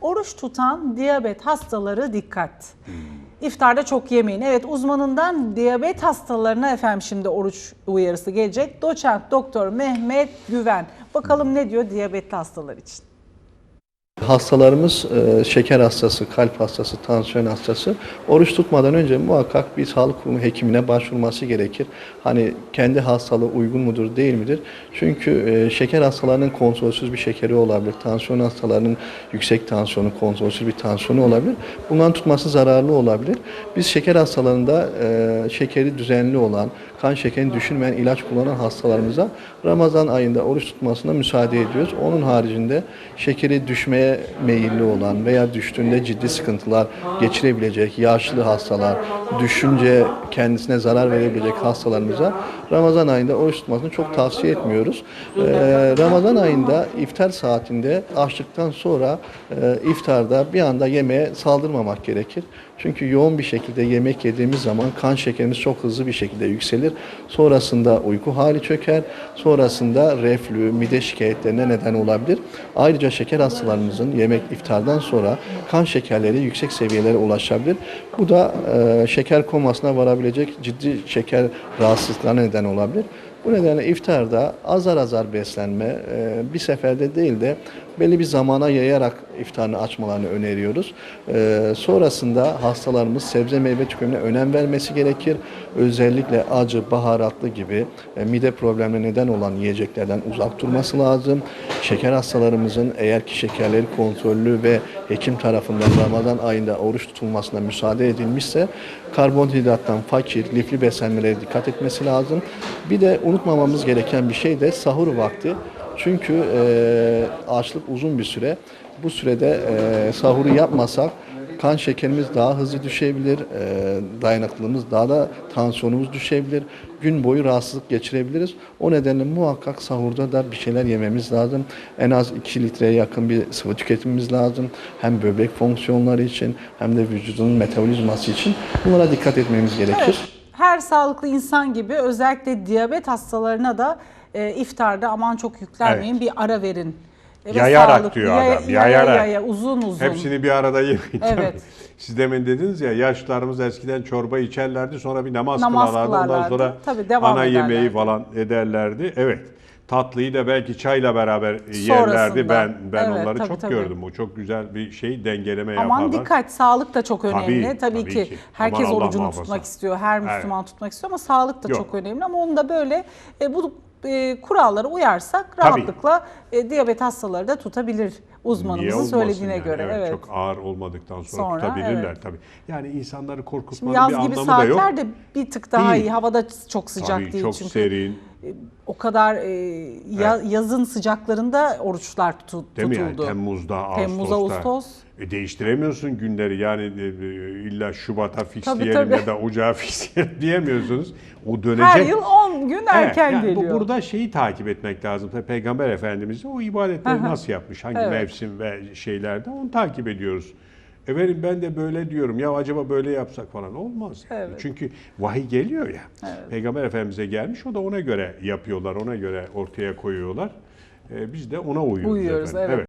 oruç tutan diyabet hastaları dikkat. İftarda çok yemeyin. Evet uzmanından diyabet hastalarına efendim şimdi oruç uyarısı gelecek. Doçent Doktor Mehmet Güven. Bakalım ne diyor diyabetli hastalar için. Hastalarımız e, şeker hastası, kalp hastası, tansiyon hastası oruç tutmadan önce muhakkak bir sağlık kurumu hekimine başvurması gerekir. Hani kendi hastalığı uygun mudur değil midir? Çünkü e, şeker hastalarının kontrolsüz bir şekeri olabilir. Tansiyon hastalarının yüksek tansiyonu, kontrolsüz bir tansiyonu olabilir. Bunların tutması zararlı olabilir. Biz şeker hastalarında e, şekeri düzenli olan, kan şekerini düşürmeyen ilaç kullanan hastalarımıza Ramazan ayında oruç tutmasına müsaade ediyoruz. Onun haricinde şekeri düşmeye meyilli olan veya düştüğünde ciddi sıkıntılar geçirebilecek yaşlı hastalar, düşünce kendisine zarar verebilecek hastalarımıza Ramazan ayında oruç tutmasını çok tavsiye etmiyoruz. Ee, Ramazan ayında iftar saatinde açlıktan sonra e, iftarda bir anda yemeğe saldırmamak gerekir. Çünkü yoğun bir şekilde yemek yediğimiz zaman kan şekerimiz çok hızlı bir şekilde yükselir. Sonrasında uyku hali çöker. Sonrasında reflü, mide şikayetlerine neden olabilir. Ayrıca şeker hastalarımızın yemek iftardan sonra kan şekerleri yüksek seviyelere ulaşabilir. Bu da e, şeker komasına varabilecek ciddi şeker rahatsızlıklarına neden olabilir. Bu nedenle iftarda azar azar beslenme, e, bir seferde değil de belli bir zamana yayarak iftarını açmalarını öneriyoruz. E, sonrasında hastalarımız sebze meyve tüketimine önem vermesi gerekir. Özellikle acı, baharatlı gibi e, mide problemine neden olan yiyeceklerden uzak durması lazım. Şeker hastalarımızın eğer ki şekerleri kontrollü ve hekim tarafından Ramazan ayında oruç tutulmasına müsaade edilmişse karbonhidrattan fakir, lifli beslenmelere dikkat etmesi lazım. Bir de unutmamamız gereken bir şey de sahur vakti. Çünkü e, açlık uzun bir süre. Bu sürede e, sahuru yapmasak kan şekerimiz daha hızlı düşebilir, e, dayanıklılığımız daha da tansiyonumuz düşebilir, gün boyu rahatsızlık geçirebiliriz. O nedenle muhakkak sahurda da bir şeyler yememiz lazım. En az 2 litreye yakın bir sıvı tüketimimiz lazım. Hem böbrek fonksiyonları için hem de vücudun metabolizması için bunlara dikkat etmemiz gerekir. Evet, her sağlıklı insan gibi özellikle diyabet hastalarına da e, iftarda aman çok yüklenmeyin bir ara verin. E, Yayarak sağlıklı- diyor yaya- adam, Yaya, yayarak. yaya, uzun uzun. Hepsini bir arada yemeyin. Evet. Siz demin dediniz ya yaşlılarımız eskiden çorba içerlerdi sonra bir namaz, Namaz kılarlardı. Ondan sonra Tabii, devam ana yemeği ederlerdi. falan ederlerdi. Evet. Tatlıyı da belki çayla beraber yerlerdi. Sonrasında. Ben ben Evet, onları tabii, çok tabii. gördüm. O çok güzel bir şey dengeleme Aman yaparlar. dikkat, sağlık da çok önemli. Tabii, Tabii, ki, tabii ki. herkes Aman orucunu muhafaza. tutmak istiyor, her Müslüman tutmak istiyor ama sağlık da Yok. çok önemli. Ama onu da böyle e, bu e, kurallara uyarsak rahatlıkla e, diyabet hastaları da tutabilir uzmanımızın söylediğine yani? göre. Evet. Çok ağır olmadıktan sonra, Sonra, tutabilirler evet. tabii. Yani insanları Şimdi korkutmanın yaz bir gibi anlamı da yok. saatler de bir tık daha Değil. iyi. Havada çok sıcak Tabii, değil çok çünkü. serin. O kadar e, ya- yazın sıcaklarında oruçlar tutu- Değil mi tutuldu. yani Temmuz'da, Ağustos'ta. Temmuz, Ağustos. E değiştiremiyorsun günleri yani e, e, illa Şubat'a fixleyelim tabii. ya da Ocağa fixleyelim diyemiyorsunuz. O dönecek. Her yıl 10 gün Evet, erken yani bu- geliyor. burada şeyi takip etmek lazım. Tabii Peygamber Efendimiz o ibadetleri nasıl yapmış, hangi Evet. mevsim ve şeylerde onu takip ediyoruz. Efendim ben de böyle diyorum ya acaba böyle yapsak falan olmaz. Evet. Çünkü vahiy geliyor ya. Peygamber Efendimiz'e gelmiş o da ona göre yapıyorlar, ona göre ortaya koyuyorlar. E, biz de ona uyuyoruz, Uyuyoruz, efendim. evet.